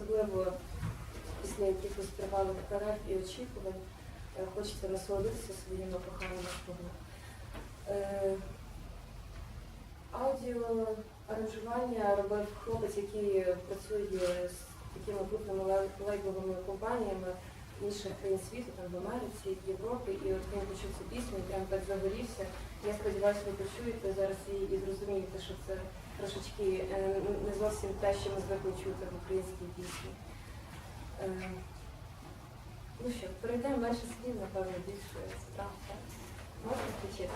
Особливо після якихось тривалих перерв і очікувань е, хочеться насолодитися своїми коханими. Е, Аудіо аранжування робив хлопець, який працює з такими крупними лей- лейбловими компаніями інших країн світу, там в Америці, в Європі, і от він почув цю пісню, і прям так загорівся. Я сподіваюся, ви почуєте зараз її і зрозумієте, що це трошечки е, не зовсім те, що ми звикли чути в українській пісні. Е, Ну що, перейдемо менше слів, напевно, більше справ. Можна включити